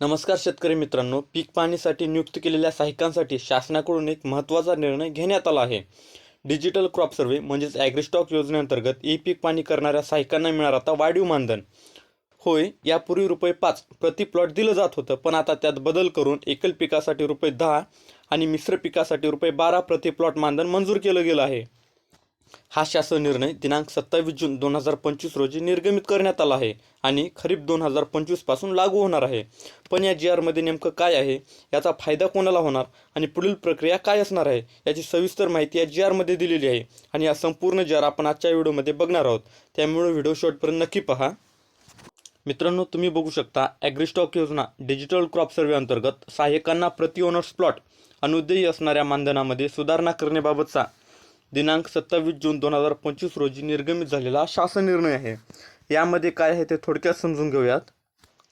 नमस्कार शेतकरी मित्रांनो पीक पाहणीसाठी नियुक्त केलेल्या सहाय्यकांसाठी शासनाकडून एक महत्त्वाचा निर्णय घेण्यात आला आहे. डिजिटल क्रॉप सर्व्हे म्हणजेच ॲग्रिस्टॉक योजनेअंतर्गत ई पीक पाणी करणाऱ्या सहाय्यकांना मिळणार आता वाढीव मानधन. होय यापूर्वी रुपये पाच प्रति प्लॉट दिलं जात होतं पण आता त्यात बदल करून एकल पिकासाठी रुपये दहा आणि मिश्र पिकासाठी रुपये बारा प्रति प्लॉट मानधन मंजूर केलं गेलं आहे. हा शासन निर्णय दिनांक सत्तावीस जून दोन हजार पंचवीस रोजी निर्गमित करण्यात आला आहे आणि खरीप दोन हजार पंचवीसपासून लागू होणार आहे. पण या जी आरमध्ये नेमकं काय आहे? याचा फायदा कोणाला होणार? आणि पुढील प्रक्रिया काय असणार आहे? याची सविस्तर माहिती या जी आरमध्ये दिलेली आहे. आणि या संपूर्ण जी आर आपण आजच्या व्हिडिओमध्ये बघणार आहोत. त्यामुळे व्हिडिओ शॉर्टपर्यंत नक्की पहा. मित्रांनो तुम्ही बघू शकता ॲग्रिस्टॉक योजना डिजिटल क्रॉप सर्व्हे अंतर्गत सहाय्यकांना प्रति ओनर्स प्लॉट अनुदेयी असणाऱ्या मानधनामध्ये सुधारणा करण्याबाबतचा दिनांक सत्तावीस जून दोन हजार पंचवीस रोजी निर्गमित झालेला शासन निर्णय आहे. यामध्ये काय आहे ते थोडक्यात समजून घेऊयात.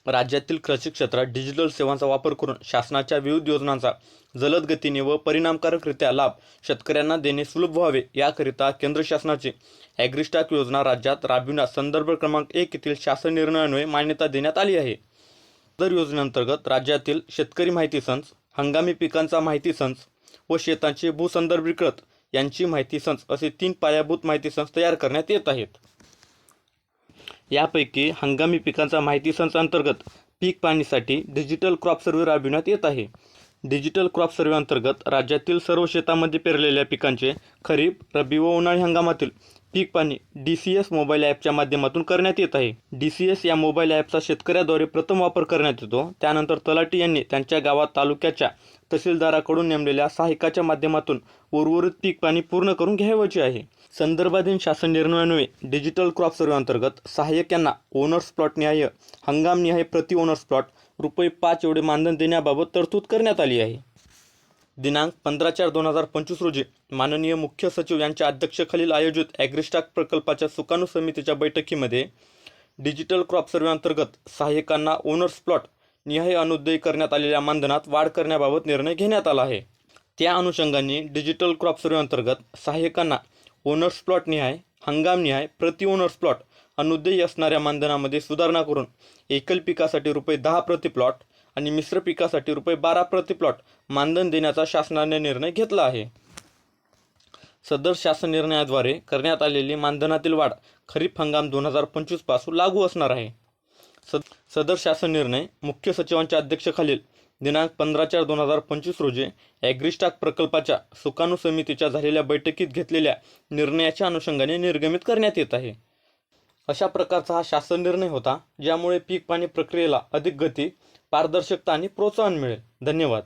राज्यातील कृषी क्षेत्रात डिजिटल सेवांचा वापर करून शासनाच्या विविध योजनांचा जलद गतीने व परिणामकारकरित्या लाभ शेतकऱ्यांना देणे सुलभ व्हावे याकरिता केंद्र शासनाची ॲग्रिस्टॅक योजना राज्यात राबविण्यास संदर्भ क्रमांक एक येथील शासन निर्णयान्वये मान्यता देण्यात आली आहे. दर योजनेअंतर्गत राज्यातील शेतकरी माहिती संच हंगामी पिकांचा माहिती संच व शेतांचे भूसंदर्भीकृत यांची माहिती संच असे तीन पायाभूत माहिती संच तयार करण्यात येत आहेत. यापैकी हंगामी पिकांचा माहिती संच अंतर्गत पीक पाहणीसाठी डिजिटल क्रॉप सर्व्हे राबविण्यात येत आहे. डिजिटल क्रॉप सर्वे अंतर्गत राज्यातील सर्व शेतामध्ये पेरलेल्या पिकांचे खरीप रब्बी व उन्हाळी हंगामातील पीक पाणी डी सी एस मोबाईल ॲपच्या माध्यमातून करण्यात येत आहे. डी सी एस या मोबाईल ॲपचा शेतकऱ्याद्वारे प्रथम वापर करण्यात येतो. त्यानंतर तलाटी यांनी त्यांच्या गावात तालुक्याच्या तहसीलदाराकडून नेमलेल्या सहाय्यकाच्या माध्यमातून उर्वरित पीक पाणी पूर्ण करून घ्यावयाचे आहे. संदर्भाधीन शासन निर्णयान्वये डिजिटल क्रॉप सर्वे अंतर्गत सहाय्यक यांना ओनर्स प्लॉट न्याय हंगामनिहाय प्रति ओनर्स प्लॉट रुपये पाच एवढे मानधन देण्याबाबत तरतूद करण्यात आली आहे. दिनांक पंधरा चार दोन हजार पंचवीस रोजी माननीय मुख्य सचिव यांच्या अध्यक्षतेखालील आयोजित ॲग्रिस्टाक प्रकल्पाच्या सुकाणू समितीच्या बैठकीमध्ये डिजिटल क्रॉप सर्व्हे अंतर्गत सहाय्यकांना ओनर्स प्लॉट निहाय अनुदेय करण्यात आलेल्या मानधनात वाढ करण्याबाबत निर्णय घेण्यात आला आहे. त्या अनुषंगाने डिजिटल क्रॉप सर्व्हे अंतर्गत सहाय्यकांना ओनर्स प्लॉट निहाय हंगाम निहाय प्रति ओनर्स प्लॉट अनुदेयी असणाऱ्या मानधनामध्ये सुधारणा करून एकल पिकासाठी रुपये दहा प्रति प्लॉट आणि मिश्र पिकासाठी रुपये बारा प्रति प्लॉट मानधन देण्याचा शासनाने निर्णय घेतला आहे. सदर शासन निर्णयाद्वारे करण्यात आलेली मानधनातील वाढ खरीप हंगाम दोन हजार पंचवीसपासून लागू असणार आहे. सद सदर शासन निर्णय मुख्य सचिवांच्या अध्यक्षखालील दिनांक पंधरा चार दोन हजार पंचवीस रोजी ॲग्रिस्टाक प्रकल्पाच्या सुकाणू समितीच्या झालेल्या बैठकीत घेतलेल्या निर्णयाच्या अनुषंगाने निर्गमित करण्यात येत आहे. अशा प्रकारचा हा शासन निर्णय होता ज्यामुळे पीक पाणी प्रक्रियेला अधिक गती पारदर्शकता आणि प्रोत्साहन मिळेल. धन्यवाद.